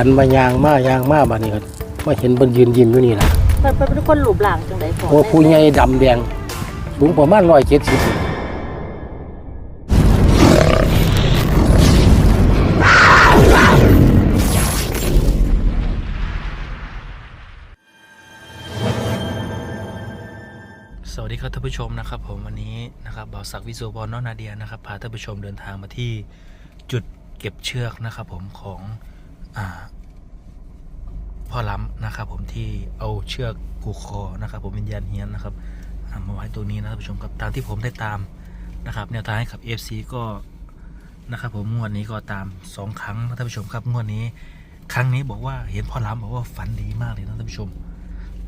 ฝันมายางมายางมาบาดนี้ก็มาเห็นเพิ่นยืนยิ้มอยู่นี่ล่ะเพิ่นเพิ่นเป็นคนรูปร่างจังได๋พ่อว่าผู้ใหญ่ดำแดงสูงประมาณ170สวัสดีครับท่านผู้ชมนะครับผมวันนี้นะครับบ่าวศักดิ์วิโซบอลน้องนาเดียนะครับพาท่านผู้ชมเดินทางมาที่จุดเก็บเชือกนะครับผมของอ่า พ่อล้ำนะครับ ผมที่เอาเชือกผูกคอนะครับ ผมวิญญาณเฮียนนะครับนำมาไว้ตรงนี้นะท่านผู้ชมครับตามที่ผมได้ตามนะครับ แนวทางให้กับ FC ก็นะครับ ผมงวดนี้ก็ตามสองครั้งนะท่านผู้ชมครับงวดนี้ ครั้งนี้บอกว่าเห็นพ่อล้ำบอกว่าฝันดีมากเลยนะท่านผู้ชม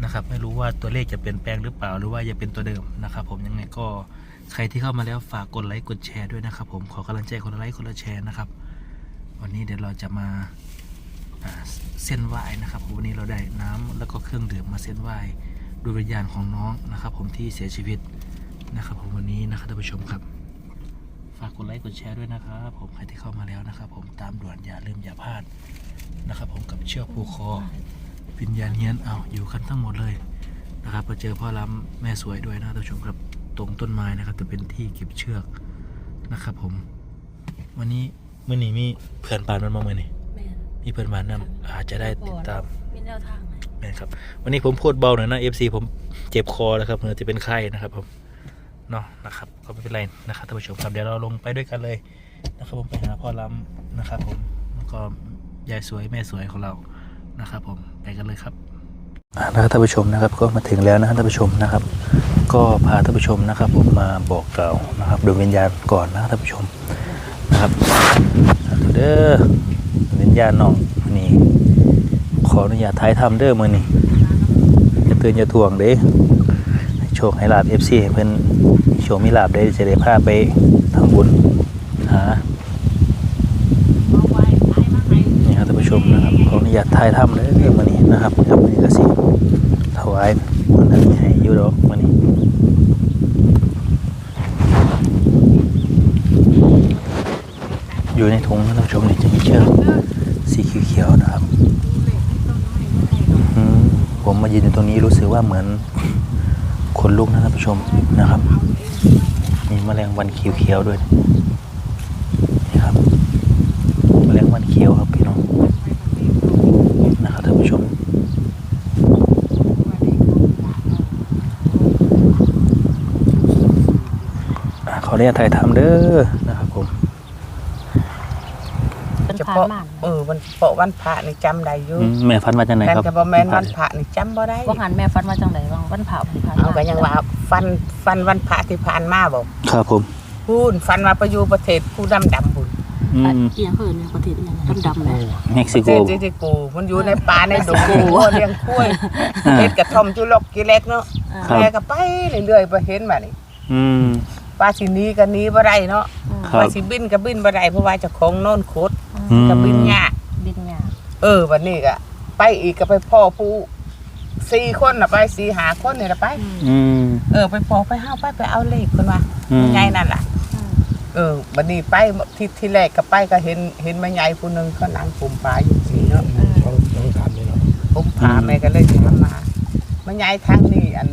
นะครับ ไม่รู้ว่าตัวเลขจะเปลี่ยนแปลงหรือเปล่าหรือว่าจะเป็นตัวเดิมนะครับ ผมยังไงก็ใครที่เข้ามาแล้วฝากกดไลค์กดแชร์ด้วยนะครับ ผมขอกำลังใจคนละไลค์คนละแชร์นะครับ วันนี้เดี๋ยวเราจะมา เส้นไหว้นะครับผมวันนี้เราได้น้ำแล้วก็เครื่องดื่มมาเส้นไหว้ดวงวิญญาณของน้องนะครับ ผมที่เสียชีวิตนะครับ ผมวันนี้นะครับท่านผู้ชมครับฝากกดไลค์กดแชร์ด้วยนะครับผมใครที่เข้ามาแล้วนะครับ ผมตามด่วนอย่าลืมอย่าพลาดนะครับ ผมกับเชือกผูกคอวิญญาณเฮียนเอาอยู่กันทั้งหมดเลยนะครับมาเจอพ่อล้ำแม่สวยด้วยนะท่านผู้ชมครับตรงต้นไม้นะครับจะเป็นที่เก็บเชือกนะครับ ผม วันนี้มื่อนี้มีเพื่อนบ้านมันมาเมื่อนี้ ม่นมีเพื่อนบ้านนำอาจจะได้ติดตามมีแนวทางไหมแม่นครับ วันนี้ผมพูดเบาหน่อยนะ FC ผมเจ็บคอแล้วครับเหมือนจะเป็นไข้นะครับผมเนาะนะครับก็ไม่เป็นไรนะครับท่านผู้ชมครับเดี๋ยวเราลงไปด้วยกันเลยนะครับผมไปหาพ่อล้ำนะครับ ผมแล้วก็ยายสวยแม่สวยของเรานะครับผมไปกันเลยครับนะครับท่านผู้ชมนะครับก็มาถึงแล้วนะครับท่านผู้ชมนะครับ ก็พาท่านผู้ชมนะครับ ผมมาบอกกล่าวนะครับดวงวิญญาณก่อนนะครับท่านผู้ชม นะครับสาธุเด้อดวงวิญญาน้องมานี่ขออนุญาตท้ายทำเด้อมือนี่จะเตือนจะทวงเด้โชคให้ลาบเอฟซีเพิ่อนโชคมีลาบได้จะได้พาไปทำบุญหานี่ครับท่านผู้ชมนะครับขออนุญาตท้ายทำเด้อมือนี้นะครับครับมือนี้ก็สิถวายมันนั้นมีให้ยู่ดอกมันนี่ อยู่ในถุงนะท่านผู้ชมนี่จะมีเชือกสีเขียวๆนะครับผมมายืนอยู่ตรงนี้รู้สึกว่าเหมือนขนลุกนะท่านผู้ชมนะครับ มีแมลงวันเขียวๆด้วยนี่ครับแมลงวันเขียวครับพี่น้องนะครับท่านผู้ชมขออนุญาตถ่ายทำเด้อนะครับ เป็นเฉผ่านพาะมากเออวันเฉพาะวันพระนี่จำได้อยู่อืมแม่ฟันมาจากไหนแต่ครับจะบ่แม่นวันพระนี่จำบ่ได้ว่าหันแม่ฟันมาจังไดบ้างวันเผาที่ผ่านมาเอาก็ยังว่าฟันฟันวันพระที่ผ่านมาบอกครับผมพูนฟันมาไปอยู่ประเทศผู้ดำดำบุญอือะมอีหยังเพิ่นเนี่ยประเทศอีหยังดำๆแม่เม็กปซิระโกเทศที่กูมันอยู่ในป่าในดงเม็กซิโกวัวเลี้ยงคุ้ยอ่าเฮ็ดกระท่อมจุลกกิเล็กเนาะครับแม่ก็ไปเรื่อยๆไปเห็นมานี่อืมป้าสิหนี้ก็หนี้บ่ได้เนาะครับป้าสิบินก็บินบ่ได้เพราะว่าเจ้าของโน่นโคตรอืม ก็บินยากบินยากเออวันนี้ก็ไปอีกก็ไปพ่อผู้สี่คนน่ะไปสี่หาคนนี่ล่ะไป อืม เออไปพอไปห้าไปไปเอาเลขคนว่าอืมแม่ใหญ่นั่นล่ะอืมเออบัดนี้ไปที่ที่แรกก็ไปก็เห็นเห็นแม่ใหญ่ผู้หนึงเขานั่งปุ่มปลาอยู่สิเนาะต้องต้องถามเลยเนาะปุ่มปลาแม่ก็เลยถามมาแม่ใหญ่ทางนี้อัน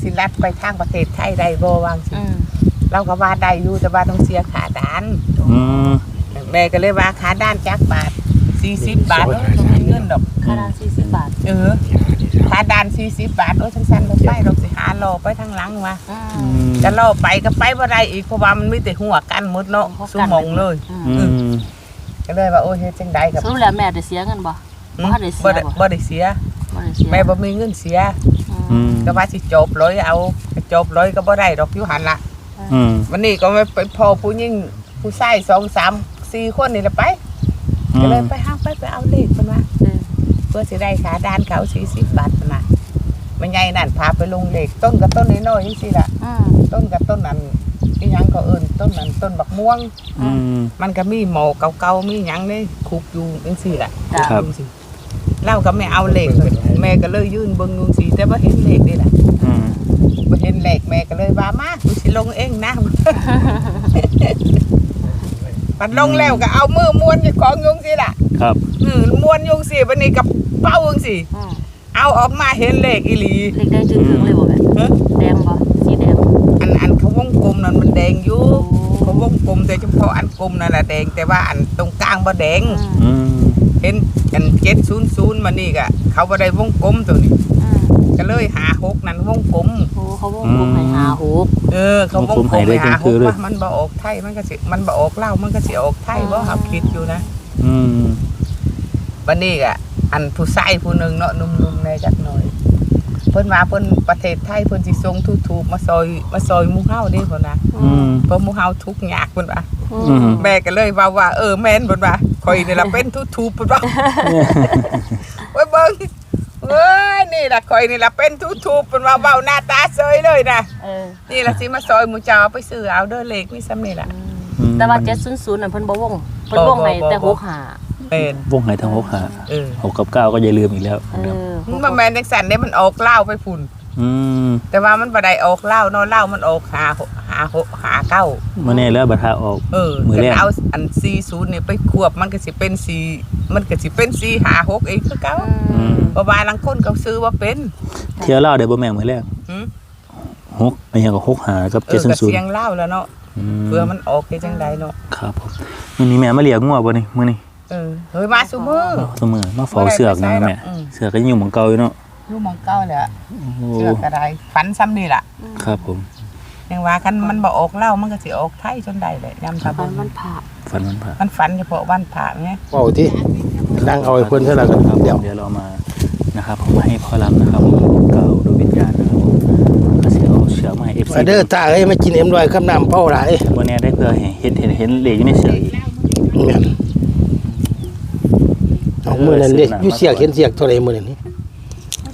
สิลัดไปทางประเทศไทยได้บ่วางสิ อืมเราก็ว่าได้อยู่แต่ว่าต้องเสียค่าด่านอืม แม่ก็เลยว่าค่าด่านจักบาท40บาทเออต้องมีเงินดอก ค่าดาน40บาทเออค่าด่าน40บาทโอ้ยจังซั่นบ่ไปดอกสิหารอไปทางหลังว่าอือืมมจะล่อไปก็ไปบ่ได้อีกเพราะว่ามันมีแต่หัวกันหมดเนาะเขาสุกันหมองเลยอืมอืมก็เลยว่าโอ้ยเฮ็ดจังไดกับสรุปแล้วแม่ได้เสียเงินบ่บ่ทันได้เสียบ่ได้บ่บ่ได้เสีย บ่ได้เสียแม่บ่มีเงินเสีย อืมก็ว่าสิจบเลยเอาจบเลยก็บ่ได้ดอกอยู่หันล่ะอืมวันนี้ก็ไม่ไปพอผู้หญิงผู้ชาย2 3 4คนนี่ละไปก็เลยไปหาไปไปเอาเลขเพิ่นว่าเออเพื่อสิได้ค่าด่านเขา40บาทเพิ่นน่ะแม่ใหญ่นั่นพาไปลงเลขต้นกับต้นน้อยๆจังซี่ล่ะอืมต้นกับต้นนั้นอีหยังก็เอิ้นต้นนั้นต้นบักม่วงอืมมันก็มีหมอเก่าๆมีหยังนี่คุกอยู่จังซี่แหละจ้ะครับจังซี่เราก็ไม่เอาเลขแม่ก็เลยยื่นเบิ่งจังซี่แต่บ่เห็นเลขนี่แหละอืมบ่เห็นเลขแม่ก็เลยว่ามากูสิลงเองนะ ปัดลงแล้วก็เอามือม้วนอยู่ของยงซี่ล่ะ ครับ อืมม้วนอยุงสิบันนี้กับเป้าจังสิอืมเอาออกมาเห็นเลขอีหลี เล็กแดงจึงครึ่งเลยบ่แม่เอ้อแดงบ่สีแดงอันอันเขาวงกลมนั่นมันแดงอยู่โอ้เขาวงกลมแต่เฉพาะอันกลมนั่นแหละแดง แต่ว่าอันตรงกลางบ่แดง อืมอืมเห็นอันเจ็ดศูนย์ศูนย์มานี่กะเขาบ่ได้วงกลมตัวนี้อืม ก็เลยหาหกนั่นวงกลมโอ้เขาวงกลมให้หาหกเออเขาวงกลมไปหาหกว่ามันบ่ออกไทยมันก็สิมันบ่ออกเล่าวมันก็สิออกไทยบ่ครับคิดอยู่นะ อืมวันนี้กะอันผู้ชายผู้หนึงเนาะหนุ่มๆในจักหน่อยเพิ่นมาเพิ่นประเทศไทยเพิ่นสิส่งทูบๆมาซอยมาซอยหมู่เฮาเด้เพิ่นว่าอืมเพราะหมู่เฮาทุกข์ยากเพิ่นว่าอืมแม่ก็เลยว่าว่าเออแม่นเพิ่นว่าข่อยนี่ล่ะเป็นทูบๆเพิ่นว่าโอ้ยเบิ่ง เอ้ยนี่ล่ะข่อยนี่ล่ะเป็นทูบๆเพิ่นว่าเว้าหน้าตาเซยเลยนะเออนี่ล่ะสิมาซอยหมู่เจ้าเอาไปซื้อเอาเด้อเลขมีซ้ำนี่ล่ะ อืมแต่ว่า700นั่นเพิ่นบ่วงเพิ่นวงให้แต่หกหาเป็นวงไหนทั้งหกหาเออหกกับเก้าก็อย่าลืมอีกแล้วเออมันบ่แม่นจังซั่นเด้มันออกเหล้าไปพุ่น อืมแต่ว่ามันบ่ได้ออกเหล้าเนาะเหล้ามันออกหาหก หาหกหาเก้าเมื่อนี้แล้วบัตรหาออก เออมื้อแรกก็เอาอัน40นี่ไปควบมันก็สิเป็น4มันก็สิเป็น4 5 6อีกคือเก่าอืมเพราะว่าลังคนเขาซื้อว่าเป็น เที่ยวเล่าได้บ่แม่งมือแรกหืมหกไม่ยังกับหกหากับเอเจ็ดอศูนก็ย์ศูนเสียย์งเหล้าแล้วเนาะเพื่อมันออกไปจังใดเนาะครับผมมันมีแม่มาเลี้ยงงัวบ่นี่มื้อนี้เออเฮ้ยมาซุมือเสมอมาเฝ้าเสือกนะแม่อืมเสือกก็ยังอยู่หมองเก่าอยู่เนาะอยู่หมองเก้าแหละโอ้เชื่อก็ได้ฝันซ้ำนี่ล่ะครับผม ยังว่ากันมันบ่ออกเหล้ามันก็สิออกไทยจนได้แหละยามฟัทำนมันผ่าฟันมันผ่ามันฝันเฉพาะวันพระไงเว้าที่นั่งเอาไอ้เพิ่นซะแล้วกันครับเดี๋ยวเดี๋ยวเรามานะครับผมให้พ่อรำนะครับผมเก่าดวงวิญญาณนะครับผมก็สิเอาเชือกมาให้ FC มาเด้อตาเอ้ยมากินเอ็มร้อยกับน้ำเป้าหลายวันนี้ได้เพื่อให้เห็นเห็นเห็นเหล็กอยู่ในเสือกอีกแม่นเอามื้อนั้นเด้อยู่เสียกเห็นเสียกเท่าไหร่มื้อนั้นนี่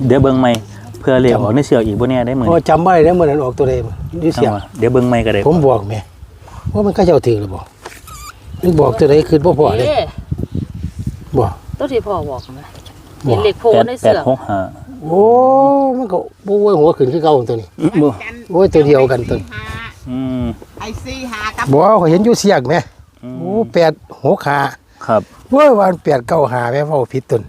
เดี๋ยวเบิ่งใหม่เพื่อเหล็กออกในเสือกอีกบ่แน่ได้มื้อโอ้นี้จำบ่ได้เด้อมื้อนั้นออกตัวใดมื้ออยู่เสียกจังหวะเดี๋ยวเบิ่งใหม่ก็ได้ผมบอกแม่ว่ามันก็เจ้าถือหรือบ่มันบอกตัวใดคือบ่พอเลยเอ๊ะบ่ตัวที่พ่อบอกนะบ่เห็นเหล็กโผล่แปดในแปเสืดอกหกห้าโอ้มันก็บ่โวยหัวขึ้นคือเก่าตัวนี้อื้อบ่โอ้ยตัวเดียวกันตัวอืมไอ้สี่หากับบ่เขาเห็นอยู่เสียกแม่โอ้แปดหกหาครับเว้ยวันแปดเก้าหาแม่เว้าผิดตน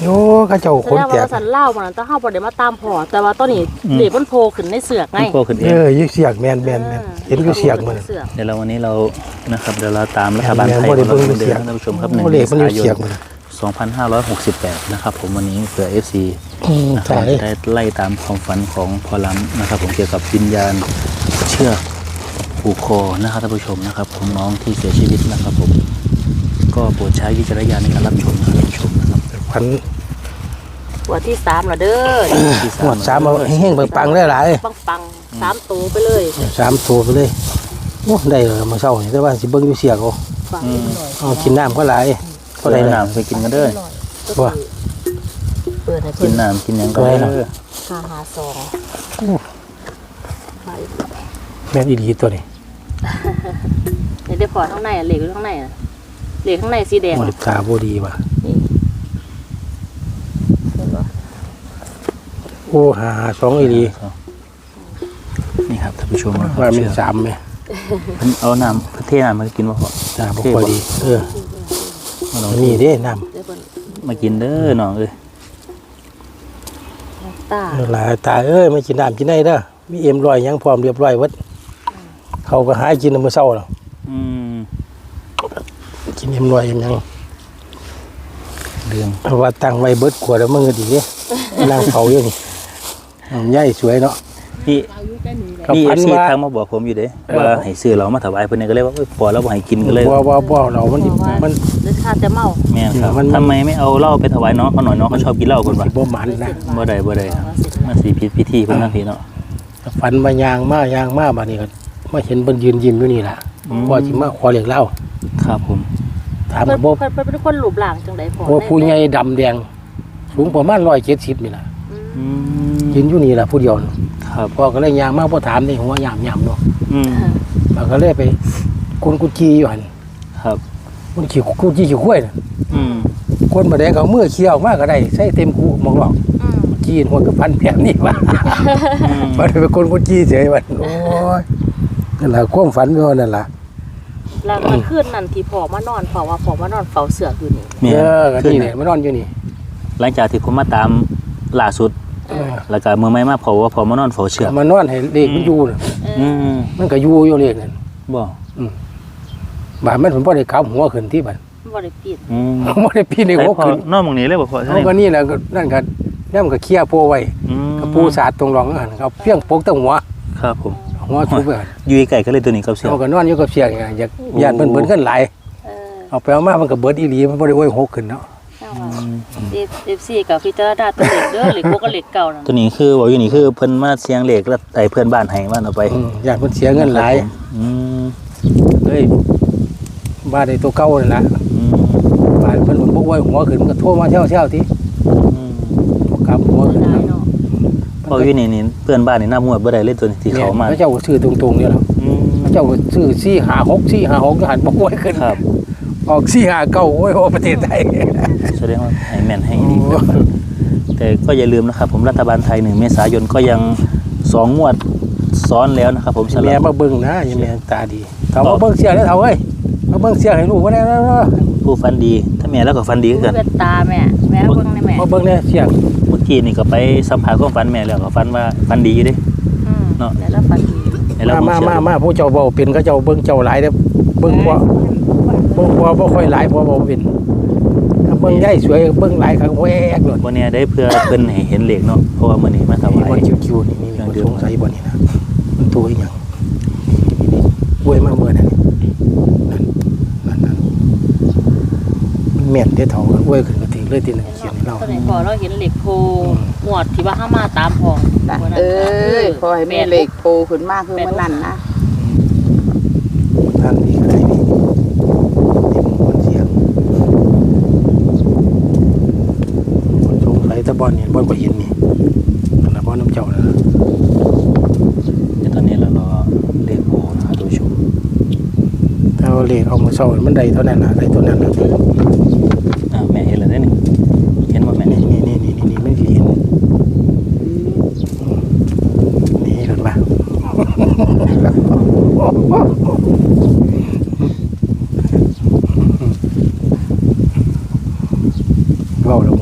โอ้เขาเจ้าแสคนดงแตว่ากสันเล่ามันแต่เฮาบ่ได้มาตามพ่อแต่ว่าตอนนี้เหล็กมันโผล่ขึ้นในเสือกไงมันโตขึ้นเอเองออยู่เสียกแม่นแม่นแม่นเห็นอยู่เสียกมันเสือกเดี๋ยวเราวันนี้เรานะครับเดี๋ยวเราตามรัฐบาลไทยแม่นบ่ได้ของเราเบิ่งเดืเสีอยงนท่านผู้ชมครับโอ้1เลเมขมันอยู่ษายเสียนกมัน2568 นะครับผมวันนี้เผื่อ FC อืมนะครับตายได้ไล่ตามความฝันของพอล้ำนะครับ ผมเกี่ยวกับวิญญาณเชือกผูกคอนะครับท่านผู้ชมนะครับของน้องที่เสียชีวิตนะครับผมก็โปรดใช้วิจารณญาณในการรับชมนะครับท่านผู้ชมนะครับ พันหัวที่สามและเด้อที่หมดสามเอาแห้งๆปังๆได้หลายปังปังๆสามตัวไปเลยสามตัวไปเลยโอ้ได้เลยมาเช้านี่แต่ว่าสิเบิ่งอยู่เสียกเอาฟังอืมเอากินน้ำก็หลายก็ได้น้ำไปกินกันเด้อว่าเปิดให้กิเพิ่นนน้ำกินหยังก็ได้ก็ได้เด้อห้าหาสองไปแม่นอีหลีตัวนี้เดี๋ยวได้พอข้างในอะเหล็กอยู่ข้างในอะเหล็กข้างในสีแดงโอ้ยตาบ่ดีว่ะ นี่เห็นปะ โอ้หาสองอีหลีนี่ครับท่านผู้ชมนะครับว่ามันเชือกสามไหมเพิ่นเอาน้ำเพิ่นเทน้ำมากินบ่พอตาบ่ค่อยดี เออมาลองนี่เด้น้เดี๋ยวเพิ่นมากินเด้อน้องเอ้ยตาำหลายตาเอ้ยไม่กินน้ำกินได้เด้อมีเอ็มร้อยหยังพร้อมเรียบร้อยวัดเขาก็หากินมื้อเช้าแล้วอืมกินเอ็มร้อยเอ็มหยังเรื่องเอาว่าตั้งไว้เบิดขวดแล้วมึงก็ดีเด้นั่งเผาอยู่นี่น้ำ ใหญ่สวยเนาะ พี่ก็พี่พันซีว่าทางมาบอกผมอยู่เด้เออ ว่าให้ซื้อเรามาถวายเพิ่นนี่ก็เลยว่าเอ้ยพอแล้วบ่ให้กินก็เลยว่าว่าว่าเรามันมันเลือดขาดแต่เมาแม่นครับมันมัน ทำไมไม่เอาเหล้าไปถวายน้องเขาหน่อยน้องเขาชอบกินเหล้าเพิ่นว่าสิบ่หมันนะบ่ได้บ่ได้ครับมันสิผิดพิธีเพิ่นนะพี่เนาะ ฝันมายางมายางมาบัดนี้ก็มาเห็นเพิ่นยืนยิ้มอยู่นี่ล่ะอืมพอสิมาขอเรียกเล่าครับผมถามเพิ่นบ่เพิ่นเพิ่นเป็นคนหลูบหลางจังได๋พอว่าผู้ใหญ่ดำแดง สูงประมาณ170นี่ล่ะ อืมอืมยืนอยู่นี่ล่ะผู้เดียวน่ะครับพ่อก็เลยยางมาพ่อถามในหัวยามยามเนาะอืมมันก็เลยไปกุนกุจีอยู่หันครับ มันขี่กุจีขี่ข้วยน่ะอืมคนมาได้ก็เอามือเคี่ยวมากก็ได้ใส่เต็มคูหมองหลอกอืมจีนหัวก็พันแผนนี่ว่าอืมมันเป็นคนกุจีเฉยวันโอ้ยนั่นแหละความฝันว่านั่นล่ะแล้วก็คืนนั้นที่พ่อมานอนเพราะว่าพ่อมานอนเฝ้าเสือกอยู่นี่แม่เออก็ขึ้นนี่เนี่ยมานอนอยู่นี่ หลังจากที่ผมมาตามล่าสุดเออ แล้วก็เมื่อไม่มาเผาว่าพอมานอนเฝ้าเชือกมานอนให้เลขมันอยู่น่ะเออือมมันก็อยู่อยู่เลขนั่นบ่บาดมันผมบ่ได้ขับหัวขึ้นที่บัดบ่ได้ปิดอืมบ่ได้ปีนในแต่หัวพอขึ้นนอนหมองนี้เลยบ่พอเขาก็นี่แหละก็นั่นก็ย่ำก็เคลียร์โพไว้อืมกับปูสาดตรงรองนั่นเขาเพียงปกตั้งหัว ครับผมหัวทุบไปหั่นอยู่ไกลๆก็เลยตัวนี้กับเสือกเขาก็นอนอยู่กับเสียงไงอยากญาติเพิ่นเบิ่นขึ้นหลายเออเอาไปเอามามันก็เบิดอีหลีมันบ่ได้โอ้ยหกขึ้นเนาะ เอาว่าเอฟเอฟซีกับพิจารณาตัวเล็กเด้อเหล็กพวกก็เหล็กเก่านั่นตัวนี้คือบอกอยู่นี่คือเพิ่นมาเสียงเหล็กแล้วไต่เพื่อนบ้านให้ว่าเอาไปอืมญาติเพิ่นเสียเงินหลายอืมเฮ้ยบ้านในตัวเก่านั่นล่ะอืมบ้านเพิ่นบ่โอ้ยหัวขึ้นมันก็โทรมาเช่าๆทีอืมบ่กลับหัวขึ้นได้ครับเนาะบอกอยู่นี่นี่เพื่อนบ้านนี่น้ามวดบ่ได้เลยตัวนี้ที่เขามาพระเจ้าก็ซื้อตรงๆนี่แหละอืมพระเจ้าก็ซื้อ456 456หันบ่โอ้ยขึ้นครับ ออก459โอ้ยโอ้ประเทศไทย แสดงว่าให้แม่นให้ดีแต่ก็อย่าลืมนะครับ ผมรัฐบาลไทยหนึ่งเมษายนก็ยังสองงวดซ้อนแล้วนะครับ ผมสำหแม่รับมาเบิ่งนะอย่าแม่ตาดีเขามาเบิ่งเสียแล้วเฒ่าเอ้ยมาเบิ่งเสียให้ลูกว่าแน่เนาะผู้ฟันดี ถ้าแม่แล้วก็ฟันดีคือกันเวทตาแม่ แม่เบิ่งในแม่มาเบิ่งแน่เสียงเมื่อกี้นี่ก็ไปสัมผัสความฝันแม่แล้วก็ฝันว่าฝันดีอยู่เดิอืมเนาะ แล้วแล้วฟันดีให้เรามาเบิ่งมาเชื่อมามาผู้เจ้าเว้าเป็นเขาเจ้าเบิ่งเจ้าหลายเด้อเบิ่งบ่เบิ่งบ่บ่ค่อยหลายเพราะบ่เป็นถ้าเบิ่งใหญ่สวยเบิ่งหลายครั้งแวกโลดวันนี้ได้เพื่อเพิ่นให้เห็นเหล็กเนาะเพราะว่ามื้อนี้มาถมีวายคนคิวๆนี่มีคนสงสัยบ่นี่นะมันตัวอีหยังอวยมาเมื่อนั่นนั่นนั่นนั่นมันแม่นเด้อเฒ่าอวยขึ้นก็ถึงเลยที่หนึงเขียนให้เรา ตอนนี้พอเราเห็นเหล็กโพหมวดที่ว่าห้ามาตามพองเอ้ยขอให้แม่เหล็กโผล่ขึ้นมากคือมันนั่นนะ ทางนี้ก็ได้นี่นี่มันคนเสียงคน สงสัยแตะบอนนี่บ่บ่เห็นนี่ขนาดบ่น้ำเจ้านะเดี๋ยวตอนนี้เรารอเลขโพนะครับท่านผู้ชมถ้าเอาเลขเอามาเซามันได้เท่านั้นน่ะได้เท่านั้นน่ะอ่าแม่เห็นแล้วเด้นี่เห็นบ่แม่นี่นี่นี่นี่นี่มันสิเห็นนี่เห็นปะ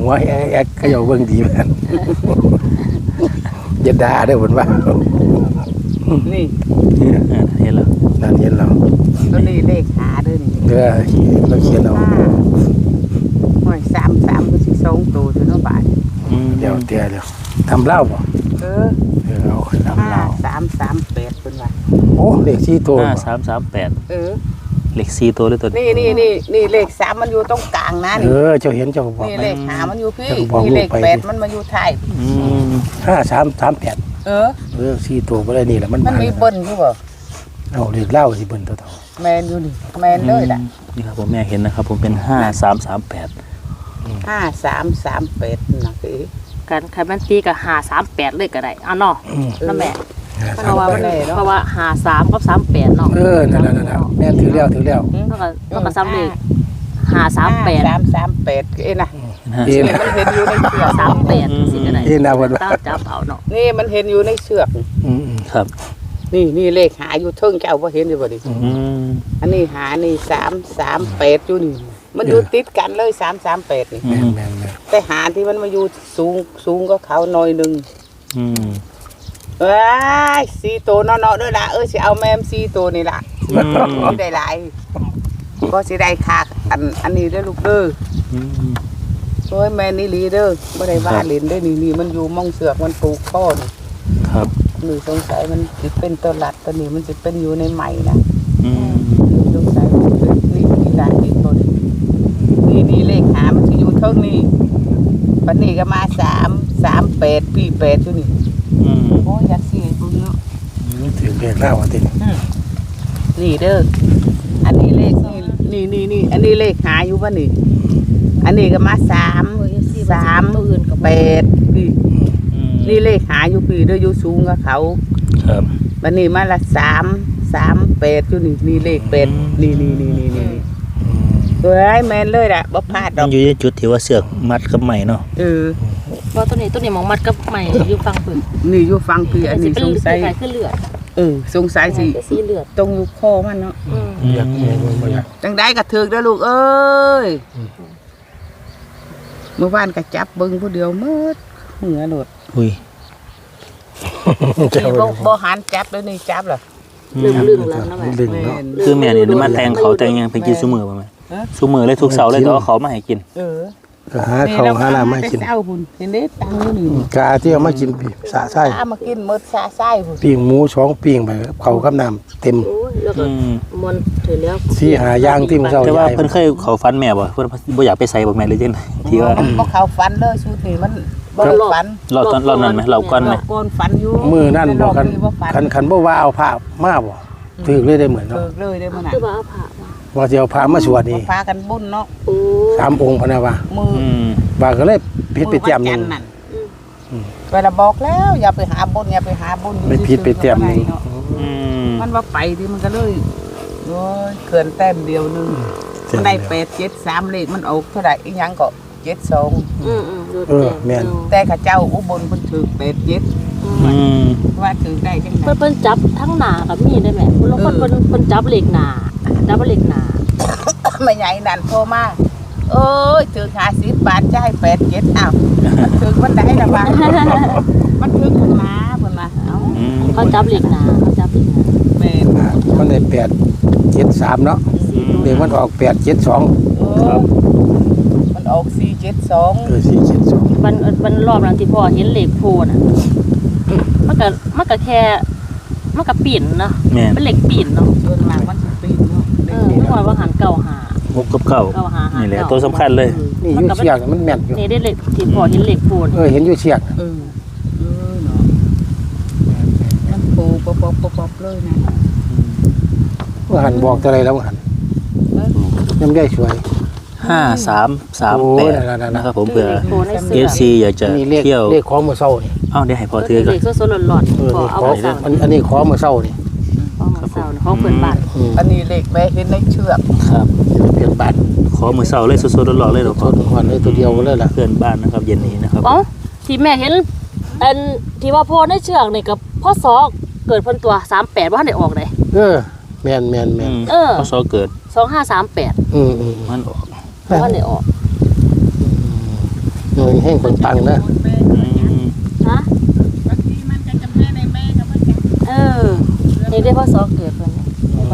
เว้าแล้วหัวแอ๊กแอ๊กก็อย่าเบิ่งดีแม่นอย่าด่าเด้อเพิ่นว่านี่อ่าเห็นแล้วนั่นเห็นเราตัวนี้เลขหาเด้อนี่เด้อเราเขียนเอาโอ้ยสามสามก็สิสองตัวอยู่เนาะบาทอืมเดี๋ยวเตี้ยเดี๋ยวทำเล่าบ่เออเออเอาทำห้าเล่าสามสามแปดเป็นว่าโอ้เลขสี่ตัวห้าบ่สามสามแปดเออ เหล็กสี่ตัวเลยตัวนี่นี่นี่นี่เลขสามมันอยู่ตรงกลางนะเอนี่อเจ้าเห็นเจ้าก็บอกนี่ไป เลขหามันอยู่พี่จะบอกนี่เลขลูกไป แปดดิมันมาอยู่ท้ายอืมห้าสามสามแปดเออ เออสี่ตัวก็ได้นี่แหละมันมันมีมาเบิ้ลอยู่บ่เอาเลขเล่าสิเบิ่นตัวเท่าแมนอยู่นี่แมนเลยล่ะนี่ครับผมแม่เห็นนะครับ ผมเป็นห้าสามสามแปดห้าสามสามแปดนะพี่กันใครมันตีกับหาสามแปดเลยก็ได้เอาเนาะอืมนั่นแม่ห้า เพสามราะว่าแปมันดเพราะว่าหาสามกับสามแปดเนาะเออนั่นแหละนั่นแหละแม่นถือแล้วถือแล้วเท่ากับเท่ากับซ้ำเลยหาสามแปดสามสามแปดเอ้นะเอ็นนี่มันเห็นอยู่ในเชือกสามแปดสิก็ได้เอ็นเอาเพิ่นว่าตั้งจับเอาเนาะนี่มันเห็นอยู่ในเชือกอืมอืมครับ นี่นี่เลขหาอยู่เทิงเจ้าว่าเห็นอยู่บ่ดิอืมอันนี้หานี่สามสามแปดอยู่นี่มันอยู่ติดกันเลยสามสามแปดนี่แม่นแม่นแม่นแต่หาที่มันมาอยู่สูงสูงก็เขาหน่อยหนึ่งอืม เอ้ยสี่ตัวเนาะๆด้วยละเออสิเอาแมมสี่ตัวนี่ล่ะอืม สิได้หลายก็สิได้ค่าอันอันนี้เด้อลูกเด้ออืมโอ้ยแม่นี่ลีเด้อบ่ได้ว่าเล่นได้อนี่นี่มันอยู่มองเสือกมันปลูกข้อนี่ครับนี่สงสัยมันสิเป็นตัวหลัดตัวนี้มันสิเป็นอยู่ในใหม่นะ อืมสงสัยมันเป็นนี่นี่หลายอีกตัวนี้นี่นี่เลขหามันสิอยู่เท่านี้ปันนี้ก็มาสามสามแปดปีแปดอยู่นี่ อืมโอ้ยอยากสิให้เบิ่งเนาะถือเลขเล่าว่าตินี่เด้ออันนี้เลขนี่นี่นี่นี่อันนี้เลขหาอยู่ป่ะนี่ อันนี้ก็มาสามสามตัวอื่นกับแปดพี่อืมนี่เลขหาอยู่พี่เด้ออยู่สูงกับเขาครับบันนี้มาละสามสามแปดอยู่นี่นี่เลขแปดนี่นี่นี่นี่นี่นี่เฮ้ยแมนเลยล่ะบ่พลาดดมัอนกอยู่ในจุดที่ว่าเสือกมัดกับไหมเนาะเออ ว่าตัวนี้ตัวนี้มองมัดกับใหม่อยู่ฟังปืนนี่อยู่ฟังพี่อันนี้เป็สนงเลือสัยดขึ้นเลือดเอออสงสัยสิแต่สีเลือดตรงอยู่คอมันเนาะอืมอยากแม่บ่อยากจังได้ก็ถึกแล้วลูกเอ้ยเมื่อวานก็จับเบิ่งผู้เดียวมืดเหงื่อโดดอุ้ยเจ้านี่บ่บ่หันจับแล้วนี่จับเหรอลึงลึงแล้วนะแม่ลึงแม่เนาะนคือแม่นี่มาแต่งเขาแต่งยังไปกินซุมือป่ะแม่ฮะ ซุมือเลยทุกเสาร์เลยก็เอาเขามาให้กิน เออ ก็หาเขาวหาน้ำมากิน เช้าพุ่นเห็นเด้ตังอยู่นี่กาที่เอามากินปีสะไส้เอามากินหมดซาไส้พุ่นปิ้งหมูช้องปิ้งไปเขากับน้ำเต็มโอ้ยแล้วก็อืม มอนถือแล้วที่หาย่างที่มื้อเช้าแต่ว่าย้ายเพิ่นเคยเขาฟันแม่บ่เพิ่นบ่อยากไปใส่บ่แม่เลยจังได๋ที่ว่า มันบ่เข้าฟันเลยชุดนี้มันบ่ฟันเราตอนเรานั้นไหมเราก้อนไหมเราก้นฟันอยู่มือนั่นบอกกันแต่รบคันคันบ่ว่าเอาผ้ามาบ่ถือเลยได้เหมือนเบิเนาะกเลยได้มื้อนั้นคือว่าเอาผ้ามา ว่าสิเอาผ้ามาสวดนี่พากันบุญเนาะโอ้สามองค์พะนะว่ามืออืมว่าก็เลยผิดไปเตรียมหนึงอวันจันทร์นั่นอืมเวลาบอกแล้วอย่าไปหาบุญอย่าไปหาบุญไม่ผิดไปเตรียมหนึงอืมมันว่าไปที่มันก็เลยโอ้ยเขื่อนแต้มเดียวหนึงมันได้แปดเจ็ดสามเลขมันออกเท่าไหร่อีหยังก็เจ็ดสองอืมอืมดูเออแม่นแต่ข้าเจ้าอุบลเพิ่นถือแปดเจ็ดอืมว่าถือได้จังไงเพิ่นเพิ่นจับทั้งหนากับมีดได้แม่เพิ่นแล้วเพิ่นเพิ่นเพิ่นจับเหล็กหนา จับเหล็กหนาไม่ใหญ่นั่นโทรมาเอ้ยถือห้าสิบบาทจะให้แปดเจ็ดอ้าวถือมันได้ละบ้างมันถือข้างหน้าเพิ่นมาเอ้าอืมเขาจับเหล็กหนาเขาจับเหล็กหนาแม่นอ่ามันได้แปดเจ็ดสามเนาะสี่เดี๋ยวมันออกแปดเจ็ดสองเออมันออกสี่เจ็ดสองเออสี่เจ็ดสองวันวันรอบนั้นที่พ่อเห็นเหล็กโพน่ะมันก็มันก็แค่มันก็ปีนเนาะแม่นเป็นเหล็กปีนเนาะโดนหลังมันสิปี นเนาะเออเมื่อวานว่าหันเก่าหาหกกับเก้าเก่าหาหานี่แหละเก่าตัวสำคัญเลย นี่อยู่เชียกมันแม่นอยู่นี่ได้เหล็กที่พ่อเห็นเหล็กโพนเออเห็นอยู่เชียกเออเออเนาะมันปูปอบปอบปอบปอบเลยนะว่าหันบอกอะไรแล้วว่าหันเออยังได้ช่วย ห้าสามสามโอ้แปยดนั่นๆๆ นะครับผมเผื่อเหล็กโพนในเอเสื้อฟซีอยากจะนี่เลขเที่ยวเลขของมือเศร้านี่เอ้าเดี๋ยวให้พอเอถืออก่อนเหล็กสดๆหลอดเออๆพ่อนี่เอาขอมาสั่งอันอันนี้ขอมือเศร้านี่ พ่อมาเสาร์เขาเปิดบ้านอืมอันนี้เลขแม่เห็นในเชือกครับเปลี่ยนบัตรขอมือเสาเลยสดๆร้อนๆเลยเหรอทพ่อนวันเลยตัวเดียวก็เลยล่ะเพื่อนบ้านนะครับเย็นนี้นะครับเอ้าที่แม่เห็นอันที่ว่าพ่อได้เชือกนี่กับพ่อซอเกิดเพันตัวสามแปดว่าได้ออกเลยเออแม่นแม่นแม่อืนมเออพอสอเกิดสองห้าสามแปดอืมอืมมันออกว่าได้ออกเงินแห้งคนตังนะอืมฮะบางทีมันก็จำแม่ในแม่ก็มันกันเออ นี่ได้พ่อซอเกิดเพิ่นเนี่ยไป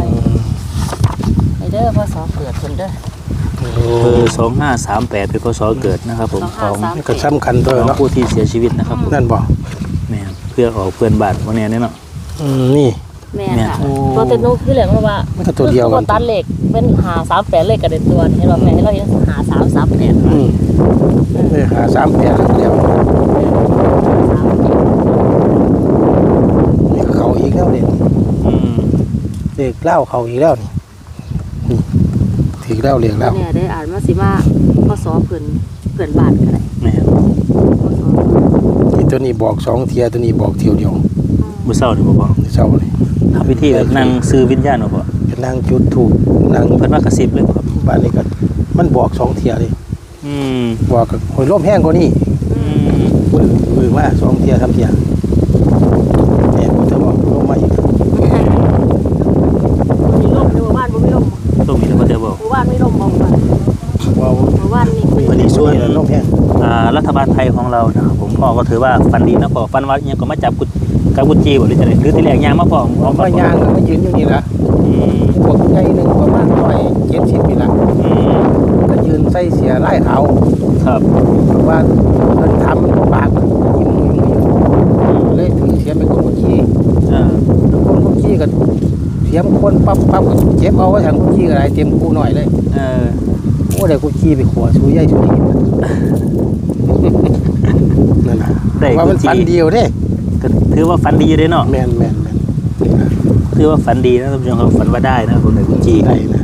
นี่เด้อพ่อซอเกิดเพิ่นเด้อ คือสองห้าสามแปดเป็นพศเกิดนะครับผมของก็สำคัญตัวของเนาะผู้ที่เสียชีวิตนะครับนั่นบอกแม่นเพื่อออกเพื่อนบ้านวันนี้เนี่ยเนาะ อืมนี่ แม่แม่ค่ะโอ้ตัวเต็นูคือเหลืองว่ามันก็ตัวเดียวกันตัดเหล็กเป็นหาสามแปดเลขกับเด็ดตัวนี่เห็นว่าแม่ให้เราเห็นหาสามสามแปดอืมเลยหาสามแปดแล้วเดียวนี่ก็เขาอีกแล้วเด็ด อืม เด็กเล่าเขาอีกแล้วนี่นี่ถือเล่าเรียกเล่าเนี่ยได้อ่านมาสิว่าพ่อซอเพิ่นเพิ่นบ้านก็ได้แม่นพ่อซอที่ตัวนี้บอกสองเทียตัวนี้บอกเที่ยวเดียวมือเศร้านี่บ่บอกเศร้าเลยทำพิธีแบบนั่งซื้อวิญญาณบ่พอเป็นนางจุดถูกนางเพิ่นว่ากระซิบเลยบ่ครับบ้านนี้ก็มันบอกสองเทียเลยอืมบอกกับหอยร่มแห้งกว่านี้อืมมือมือมาสองเทียทำเทียแม่ผมจะบอกลงมาอีก มีลมในหมู่บ้านบ่มีลม ต้องมีแล้วบ่ได้บอก หมู่บ้านมีลมบ่หมู่บ้าน ว่า หมู่บ้านนี่คุย วันนี้ช่วย ร่มแห้ง อ่า รัฐบาลไทยของเรานะครับผมพ่อก็ถือว่าฟันดีนะพ่อฟันว่าอิหยังก็มาจับกุญกับกุญจีบ่หรือจังได๋หรือที่แรกยางมาพ่อออกมายางก็มายืนอยู่นี่ละอืมพวกใหญ่หนึ่งประมาณร้อยเจ็ดสิบนี่ละอืมก็ยืนใส่เสียไล่เขาครับเพราะว่าเพิ่นทำมันก็ปากยิ้มยิ้มยิ้มเลยถือเสียมเป็นคนกุขี้อ่าคนกุขี้ก็เสียมคนปั๊บปั๊บก็เจ็บเอาไว้ทางกุขี้ก็ได้เต็มกูหน่อยเลยเออโอ้ได้กุขี้ไปขวชูใหญ่ชูนี่ นั่นน่ะได้ว่ากุมันญจีปันเดียวเด้ก็ถือว่าฝันดีอยู่เด้เนาะแม่นแม่นแม่นถือว่าฝันดีนะท่านผู้ชมครับฝันว่าได้นะครับผมได้กุญจีได้นะ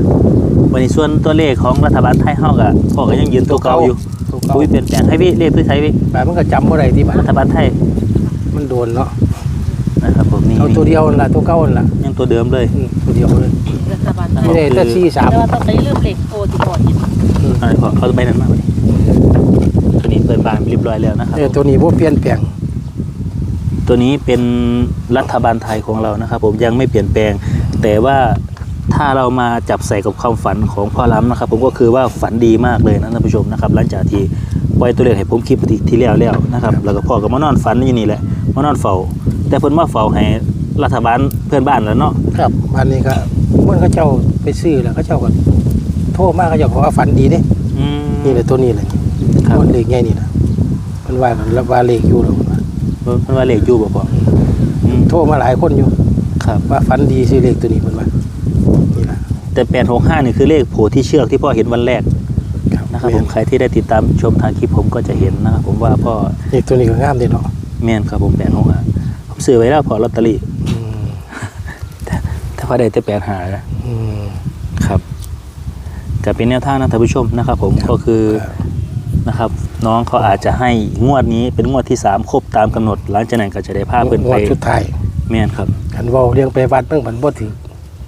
วันนี้ส่วนตัวเลขของรัฐบาลไทยเฮาก็พ่อก็ยังยืนตัวเก่าอยู่ตัวเก่าคุยเปลี่ยนแปลงให้พี่เลขพี่ใช้พี่แต่มันก็จำบ่ได้ที่บ้านรัฐบาลไทยมันโดนเนาะนะครับผมนี่เอาตัวเดียวนั่นล่ะตัวเก่านั่นล่ะยังตัวเดิมเลยอืมตัวเดียวเลยรัฐบาลไทยไม่ได้แต่สี่สามแต่ว่าต้องได้เริ่มเหล็กโพที่พ่อเห็นอะไรขอเขาใบนั้นมาวั นนี้ตัวนี้เปิดบานเรียบร้อยแล้วนะครับเออตัวนี้บ่เปลี่ยนแปลง ตัวนี้เป็นรัฐบาลไทยของเรานะครับ ผมยังไม่เปลี่ยนแปลง แต่ว่าถ้าเรามาจับใส่กับความฝันของพ่อล้ำนะครับ ผมก็คือว่าฝันดีมากเลยนะท่านผู้ชมนะครับหลังจากที่ปล่อยตัวเลขให้ผมคลิปที่ที่แล้วแล้วนะครับ แล้วก็พ่อก็มานอนฝันอยู่นี่แหละมานอนเฝ้าแต่เพิ่นมาเฝ้าให้รัฐบาลเพื่อนบ้านแล้วเนาะครับบ้านนี้ก็เมื่อเขาเจ้าไปซื้อแล้วเขาเจ้าก็โทษมากเขาเจ้าก็ว่าฝันดีเด้อืมนี่แหละตัวนี้แหละครับมัน เลขใหญ่นี่นะมันว่ากันแล้วว่าเลขอยู่หรอกว่าเพิ่นว่าเลขอยู่บ่พ่ออืมโทรมาหลายคนอยู่ครับว่าฝันดีซื้อเลขตัวนี้มันว่านี่ล่ะแต่865นี่คือเลขโผล่ที่เชือกที่พ่อเห็นวันแรกนะครับผมใครที่ได้ติดตามชมทางคลิปผมก็จะเห็นนะครับผมว่าพ่อเลขตัวนี้ก็งามเด้เนาะแม่นครับผม865ผมซื้อไว้แล้วพอลอตเตอรี่อืมถ้าพอได้แต่85นะอืมครับจะเป็นแนวทางนะท่านผู้ชมนะครับผมก็คือครับ นะครับ น้องเขาอาจจะให้งวดนี้เป็นงวดที่ 3 ครบตามกำหนด หลังจากนั้นก็จะได้พาเพิ่นงไปวดสุดท้ายแม่นครับคันเว้าเลี้ยงไปวัดเบิ่งมันบ่ถึง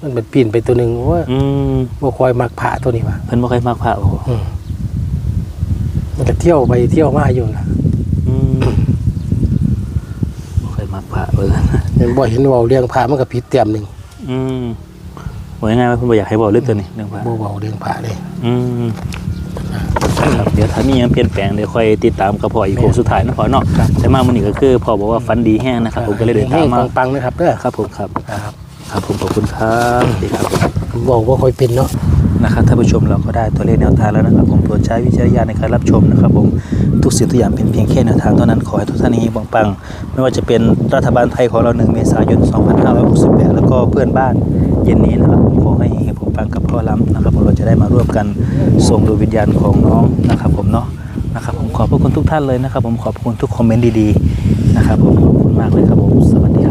มันเป็นปีนไปตัวหนึงว่าอืมบ่ค่อยมักพระตัวนี้ว่าเพิ่นบ่ค่อยมักพระโอ้โหอืมมันก็เที่ยวไปเที่ยวมาอยู่นะอืมบ่ค่อยมักพระเออเห็นบ่เห็นเว้าเลี้ยงพระมันก็ผิดเต็มหนึงอืมว่ายังไงว่าเพิ่นบ่อยากให้บอกเรื่องตัวนี้เรื่องพระบ่เว้าเลี้ยงพระเลย อืม ครับเดี๋ยวถ้ามีหยังเปลี่ยนแปลงเดี๋ยวค่อยติดตามกับพ่ออีกโค้งสุดท้ายนะพ่อเนาะแต่มามื้อนี้ก็คือพ่อบอกว่าฟันดีแห้งนะครับผมก็เลยเดินทางมาปังๆนะครับเด้อครับผมครับ ครับ ครับผมขอบคุณครับสวัสดีครับเว้าบ่ค่อยเป็นเนาะนะครับท่านผู้ชมเราก็ได้ตัวเลขแนวทางแล้วนะครับ ผมโปรดใช้วิจารณญาณในการรับชมนะครับ ผมทุกสิ่งทุกอย่างเป็นเพียงแค่แนวทางเท่านั้นขอให้ทุกท่านนี้บังปังๆ ไม่ว่าจะเป็นรัฐบาลไทยของเรา 1 เมษายน 2568 แล้วก็เพื่อนบ้านเย็นนี้นะครับผมขอให้เฮงผมปังกับพ่อล้ำนะครับผมเราจะได้มาร่วมกันส่งดวงวิญญาณของน้องนะครับ ผมเนาะนะครับผมขอบพระคุณทุกท่านเลยนะครับ ผมขอบคุณทุกคอมเมนต์ดีๆนะครับผมขอบคุณมากเลยครับผมสวัสดี